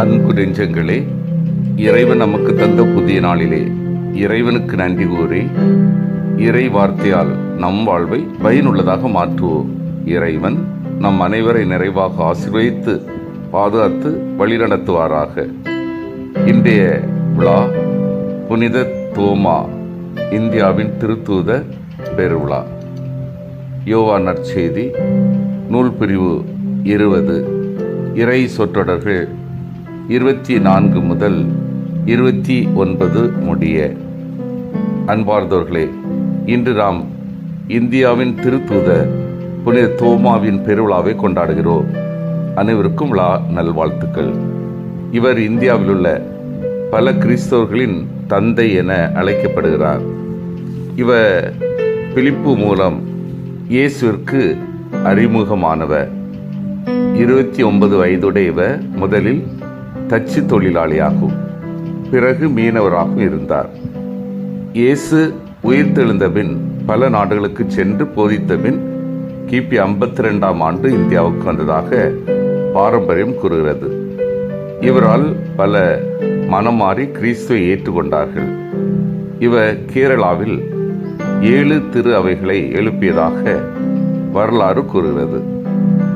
அன்பு நெஞ்சங்களே இறைவன் நமக்கு தந்த புதிய நாளிலே இறைவனுக்கு நன்றி கூறி இறை வார்த்தையால் நம் வாழ்வை பயனுள்ளதாக மாற்றுவோம். இறைவன் நம் அனைவரை நிறைவாக ஆசீர்வதித்து பாதுகாத்து வழிநடத்துவாராக. இன்றைய விழா புனித தோமா இந்தியாவின் திருத்தூத பெருவிழா. யோவா நற்செய்தி நூல் பிரிவு இருபது. இறை சொற்றொடர்கள் இருபத்தி நான்கு முதல் இருபத்தி ஒன்பது முடிய. அன்பார்ந்தவர்களே இன்று நாம் இந்தியாவின் திருத்தூத புனித தோமாவின் பெருவிழாவை கொண்டாடுகிறோம். அனைவருக்கும் விழா நல்வாழ்த்துக்கள். இவர் இந்தியாவில் உள்ள பல கிறிஸ்தவர்களின் தந்தை என அழைக்கப்படுகிறார். இவர் பிலிப்பு மூலம் இயேசுவிற்கு அறிமுகமானவர். இருபத்தி ஒன்பது வயதுடைய இவர் முதலில் தச்சு தொழிலாளியாகும். பிறகு மீனவராகவும் இருந்தார். இயேசு உயிர்த்தெழுந்த பின் பல நாடுகளுக்கு சென்று போதித்த பின் கிபி ஐம்பத்தி ரெண்டாம் ஆண்டு இந்தியாவுக்கு வந்ததாக பாரம்பரியம் கூறுகிறது. இவரால் பல மனம் மாறி கிறிஸ்துவை ஏற்றுக்கொண்டார்கள். இவர் கேரளாவில் ஏழு திரு அவைகளை எழுப்பியதாக வரலாறு கூறுகிறது.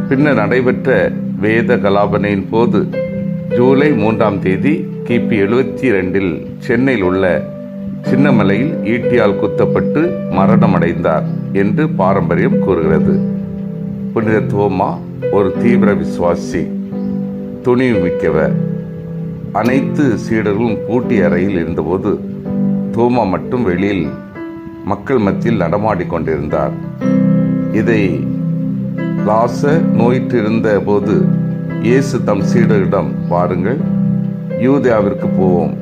பின்னர் நடைபெற்ற வேத கலாபனையின் போது ஜூலை மூன்றாம் தேதி கிபி எழுபத்தி ரெண்டில் சென்னையில் உள்ள சின்னமலையில் ஈட்டியால் குத்தப்பட்டு மரணமடைந்தார் என்று பாரம்பரியம் கூறுகிறது. புனித தோமா ஒரு தீவிர விசுவாசி துணிவு மிக்கவர் அனைத்து சீடர்களும் பூட்டி அறையில் இருந்தபோது தோமா மட்டும் வெளியில் மக்கள் மத்தியில் நடமாடிக்கொண்டிருந்தார் இதை லாச நோயிற்றிருந்த போது இயேசு தம் சீடரிடம் வாருங்கள் யூதியாவிற்கு போவோம்.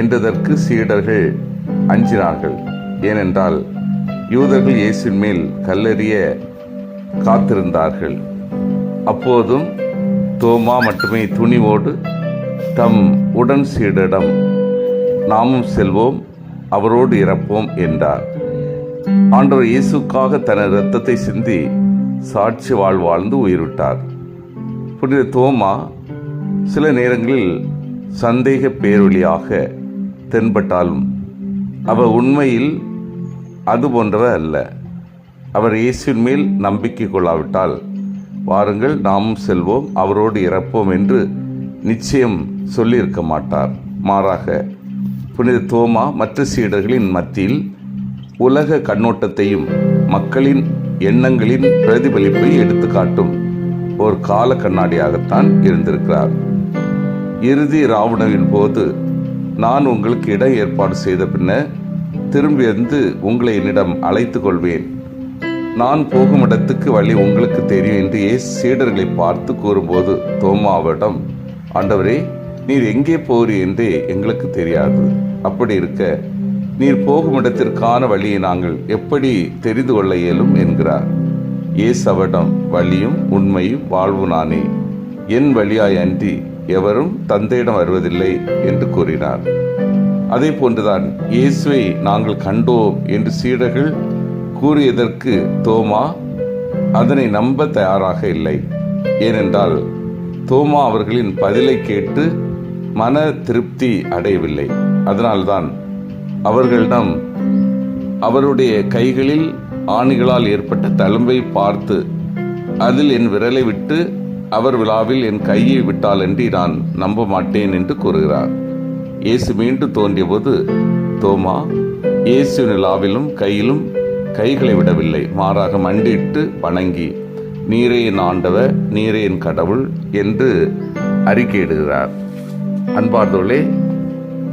என்றதற்கு சீடர்கள் அஞ்சினார்கள். ஏனென்றால் யூதர்கள் இயேசின் மேல் கல்லெறிய காத்திருந்தார்கள். அப்போதும் தோமா மட்டுமே துணிவோடு தம் உடன் சீடரிடம் நாமும் செல்வோம் அவரோடு இறப்போம் என்றார். ஆண்டவர் இயேசுக்காக தனது இரத்தத்தை சிந்தி சாட்சி வாழ் வாழ்ந்து உயிர்விட்டார். புனித தோமா சில நேரங்களில் சந்தேக பேரொழியாக தென்பட்டாலும் அவர் உண்மையில் அது போன்றவர் அல்ல. அவர் இயேசுவின் மேல் நம்பிக்கை கொள்ளாவிட்டால் வாருங்கள் நாமும் செல்வோம் அவரோடு இறப்போம் என்று நிச்சயம் சொல்லியிருக்க மாட்டார். மாறாக புனித தோமா மற்ற சீடர்களின் மத்தியில் உலக கண்ணோட்டத்தையும் மக்களின் எண்ணங்களின் பிரதிபலிப்பை எடுத்துக்காட்டும். ஒரு கால கண்ணாடியாகத்தான் இருந்திருக்கிறார். இறுதி ராவணவின் போது நான் உங்களுக்கு இடம் ஏற்பாடு செய்த பின்னர் திரும்பி வந்து உங்களை என்னிடம் அழைத்து கொள்வேன். நான் போகும் இடத்துக்கு வழி உங்களுக்கு தெரியும் என்று இயேசு சீடர்களை பார்த்து கூறும்போது தோமாவிடம் ஆண்டவரே நீர் எங்கே போறீ என்றே எங்களுக்கு தெரியாது. அப்படி இருக்க நீர் போகும் இடத்திற்கான வழியை நாங்கள் எப்படி தெரிந்து கொள்ள இயலும்? என்கிறார். இயேசு வழியும் உண்மையும் வாழ்வு நானே. என் வழியாய் அன்றி எவரும் தந்தையிடம் வருவதில்லை என்று கூறினார். அதே போன்றுதான் இயேசுவை நாங்கள் கண்டோம் என்று சீடர்கள் கூறியதற்கு தோமா அதனை நம்ப தயாராக இல்லை. ஏனென்றால் தோமா அவர்களின் பதிலை கேட்டு மன திருப்தி அடையவில்லை. அதனால்தான் அவர்களிடம் அவருடைய கைகளில் ஆணிகளால் ஏற்பட்ட தழும்பை பார்த்து அதில் என் விரலை விட்டு அவர் விழாவில் என் கையை விட்டால் நான் நம்ப மாட்டேன் என்று கூறுகிறார். இயேசு மீண்டும் தோன்றியபோது தோமா இயேசு நிலாவிலும் கையிலும் கைகளை விடவில்லை. மாறாக மண்டிட்டு வணங்கி நீரே என் ஆண்டவர் நீரே என் கடவுள் என்று அறிக்கையிடுகிறார். அன்பார்ந்தோளே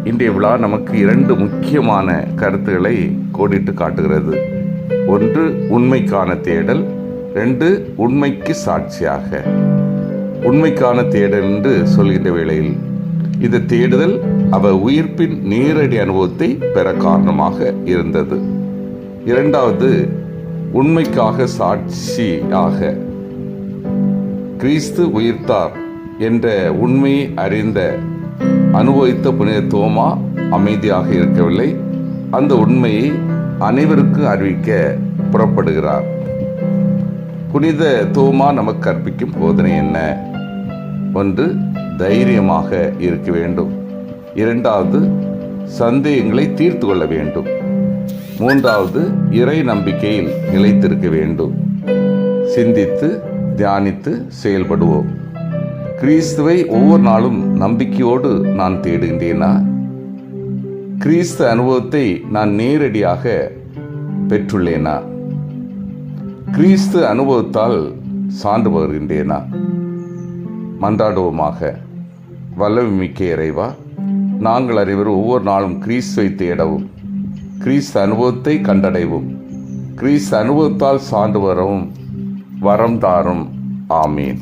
இன்றைய விழா நமக்கு இரண்டு முக்கியமான கருத்துக்களை கோடிட்டு காட்டுகிறது. ஒன்று உண்மைக்கான தேடல் ரெண்டு உண்மைக்கு சாட்சியாக. உண்மைக்கான தேடல் என்று சொல்கின்ற வேளையில் இந்த தேடுதல் அவர் உயிர்ப்பின் நேரடி அனுபவத்தை பெற காரணமாக இருந்தது. இரண்டாவது உண்மைக்காக சாட்சியாக. கிறிஸ்து உயிர்த்தார் என்ற உண்மையை அறிந்த அனுபவித்த புனிதத்துவமா அமைதியாக இருக்கவில்லை. அந்த உண்மையை அனைவருக்கும் அறிவிக்க புறப்படுகிறார். புனித தோமா நமக்கு கற்பிக்கும் போதனை என்ன? ஒன்று தைரியமாக இருக்க வேண்டும். இரண்டாவது சந்தேகங்களை தீர்த்து கொள்ள வேண்டும். மூன்றாவது இறை நம்பிக்கையில் நிலைத்திருக்க வேண்டும். சிந்தித்து தியானித்து செயல்படுவோம். கிறிஸ்துவை ஒவ்வொரு நாளும் நம்பிக்கையோடு நான் தேடுகின்றேனா? கிறிஸ்து அனுபவத்தை நான் நேரடியாக பெற்றுள்ளேனா? கிறிஸ்து அனுபவத்தால் சான்று வருகின்றேனா மன்றாடுவோமாக வல்லமிக்க இறைவா நாங்கள் அறிவர் ஒவ்வொரு நாளும் கிறிஸ்துவை தேடவும் கிறிஸ்து அனுபவத்தை கண்டடைவும் கிறிஸ்து அனுபவத்தால் சான்று வரவும் வரம் தாரும். ஆமீன்.